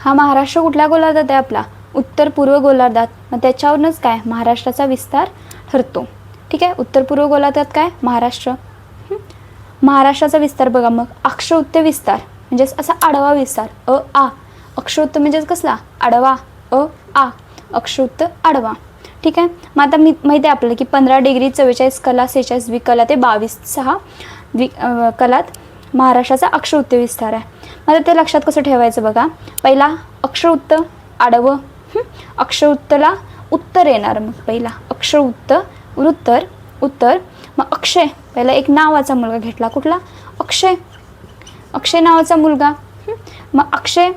हा महाराष्ट्र कुठल्या गोलार्धात आहे आपला? उत्तर पूर्व गोलार्धात. मग त्याच्यावरूनच काय? महाराष्ट्राचा विस्तार ठरतो. ठीक आहे? उत्तर पूर्व गोलार्धात काय? महाराष्ट्र. महाराष्ट्राचा विस्तार बघा मग. अक्षौत्य विस्तार. म्हणजेच असा आडवा विस्तार. अ आ. अक्षौत्य म्हणजेच कसला? आडवा. अ आ. अक्षौत्य आडवा. ठीक आहे? मग आता मी माहिती आहे आपल्याला की पंधरा डिग्री चव्वेचाळीस कला सेहेचाळीस द्विकला ते बावीस सहा द्वि कलात महाराष्ट्राचा अक्षौत्य विस्तार आहे. मग ते लक्षात कसं ठेवायचं बघा? पहिला अक्षरउत्त आडवं अक्षर उत्तला उत्तर येणार. मग पहिला अक्षरउत्त उत्तर उत्तर. मग अक्षय पहिला एक नावाचा मुलगा घेतला. कुठला? अक्षय. अक्षय नावाचा मुलगा मग अक्षय.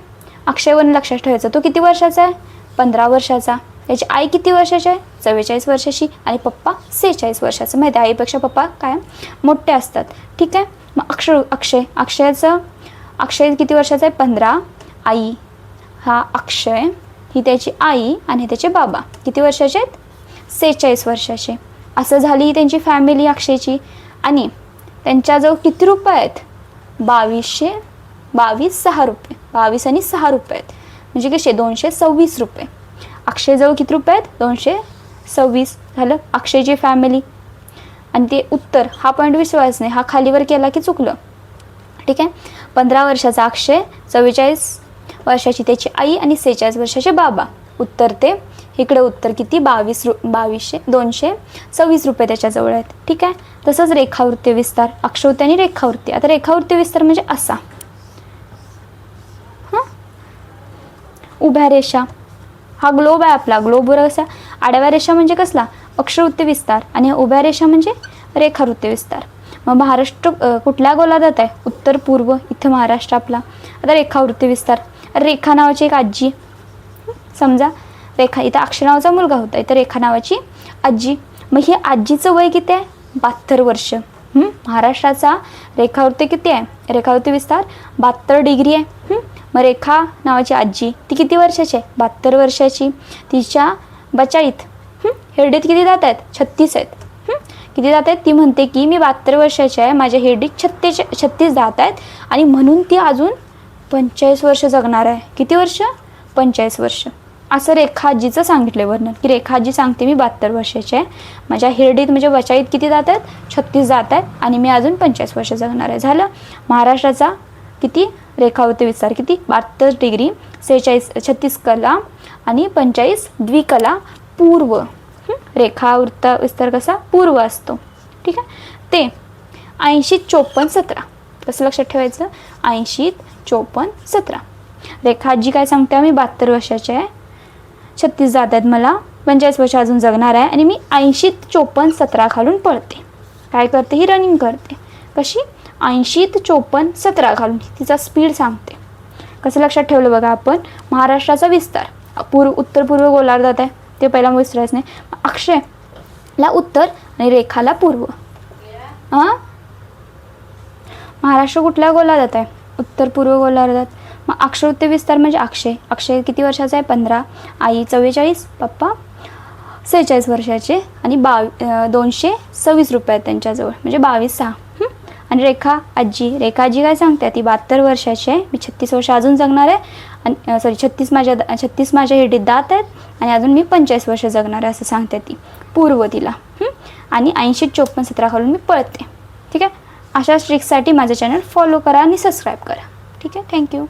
अक्षयवरून लक्षात ठेवायचं. तो किती वर्षाचा आहे? पंधरा वर्षाचा. त्याची आई किती वर्षाची आहे? चव्वेचाळीस वर्षाची आणि पप्पा सेहेचाळीस वर्षाचं. माहिती आहे आईपेक्षा पप्पा काय मोठे असतात. ठीक आहे? मग अक्षर अक्षय. अक्षयाचं अक्षय किती वर्षाचा आहे? पंधरा. आई हा अक्षय ही त्याची आई आणि त्याचे बाबा. किती वर्षाचे आहेत? सेहेचाळीस वर्षाचे. असं झाली त्यांची फॅमिली अक्षयची. आणि त्यांच्याजवळ किती रुपये आहेत? बावीसशे बावीस सहा रुपये. बावीस आणि सहा रुपये आहेत. म्हणजे कसे? दोनशे सव्वीस रुपये. अक्षयजवळ किती रुपये आहेत? दोनशे सव्वीस. झालं? अक्षयची फॅमिली आणि ते उत्तर हा पॉईंट विश्वास नाही. हा खालीवर केला की चुकलं. ठीक आहे? पंधरा वर्षाचा अक्षय चव्वेचाळीस वर्षाची त्याची आई आणि सेहेचाळीस वर्षाचे बाबा. उत्तर ते इकडे उत्तर किती? बावीस रु बावीसशे दोनशे सव्वीस रुपये त्याच्याजवळ आहेत. ठीक आहे? तसंच रेखावृत्ती विस्तार. अक्षवृत्ती आणि रेखावृत्ती. आता रेखावृत्ती विस्तार म्हणजे असा. हां? उभ्या रेषा. हा ग्लोब आहे आपला. ग्लोबवर असा आडव्या रेषा म्हणजे कसला? अक्षरवृत्ती विस्तार. आणि उभ्या रेषा म्हणजे रेखावृत्ती विस्तार. मग महाराष्ट्र कुठल्या गोलार्धात आहे? उत्तर पूर्व इथं महाराष्ट्र आपला. आता रेखावृत्ती विस्तार. रेखा नावाची एक आजी. समजा रेखा इथं अक्षर नावाचा मुलगा होता. इथं रेखा नावाची आजी. मग ही आजीचं वय किती आहे? बहात्तर वर्ष. महाराष्ट्राचा रेखावृत्ती किती आहे? रेखावृत्ती विस्तार बहात्तर डिग्री आहे. मग रेखा नावाची आजी ती किती वर्षाची आहे? बहात्तर वर्षाची. तिच्या बचाईत हं? हिरडीत किती जात आहेत? छत्तीस आहेत. किती जात आहेत? ती म्हणते की मी बहात्तर वर्षाची आहे माझ्या हिरडीत छत्तीस छत्तीस जात आहेत आणि म्हणून ती अजून पंचेचाळीस वर्ष जगणार आहे. किती वर्ष? पंचेचाळीस वर्ष. असं रेखा आजीचं सांगितलं वर्णन. की रेखाजी सांगते मी बहात्तर वर्षाची आहे. माझ्या हिरडीत म्हणजे बचाईत किती जात आहेत? छत्तीस जात आहेत आणि मी अजून पंचेचाळीस वर्ष जगणार आहे. झालं? महाराष्ट्राचा किती? रेखावृत्त विस्तार किती? बहात्तर डिग्री. सेहेचाळीस छत्तीस कला आणि पंचेचाळीस द्विकला पूर्व. रेखावृत्त विस्तार कसा? पूर्व असतो. ठीक आहे? ते ऐंशी चोपन्न सतरा. कसं लक्षात ठेवायचं? ऐंशीत चोपन्न सतरा. रेखा आजी काय सांगते मी बहात्तर वर्षाचे आहे. छत्तीस जात आहेत मला. पंचेचाळीस वर्ष अजून जगणार आहे आणि मी ऐंशीत चोपन्न सतरा खालून पळते. काय करते? ही रनिंग करते. कशी? ऐंशीत चोपन्न सतरा घालून तिचा स्पीड सांगते. कसं लक्षात ठेवलं बघा आपण? महाराष्ट्राचा विस्तार. पूर्व उत्तर पूर्व गोलार्धात आहे. ते पहिला विसरायचं नाही. अक्षयला उत्तर आणि रेखाला पूर्व. हां महाराष्ट्र कुठल्या गोलार्धात आहे? उत्तर पूर्व गोलार्धात. मग अक्षरवृत्ती विस्तार म्हणजे अक्षय. अक्षय किती वर्षाचा आहे? पंधरा. आई चव्वेचाळीस पप्पा सेहेचाळीस वर्षाचे आणि बावी दोनशे सव्वीस रुपये आहेत त्यांच्याजवळ. म्हणजे बावीस सहा. आणि रेखा आजी. रेखा आजी काय सांगते? ती बहात्तर वर्षाची आहे. मी छत्तीस वर्ष अजून जगणार आहे. आणि सॉरी छत्तीस माझ्या दा- छत्तीस माझ्या हिडीत दात आहेत. आणि अजून मी पंचेचाळीस वर्ष जगणार आहे असं सांगते ती. पूर्व तिला. आणि ऐंशी चोपन्न सतरा खालून मी पळते. ठीक आहे? अशा ट्रिक्ससाठी माझं चॅनल फॉलो करा आणि सबस्क्राईब करा. ठीक आहे? थँक्यू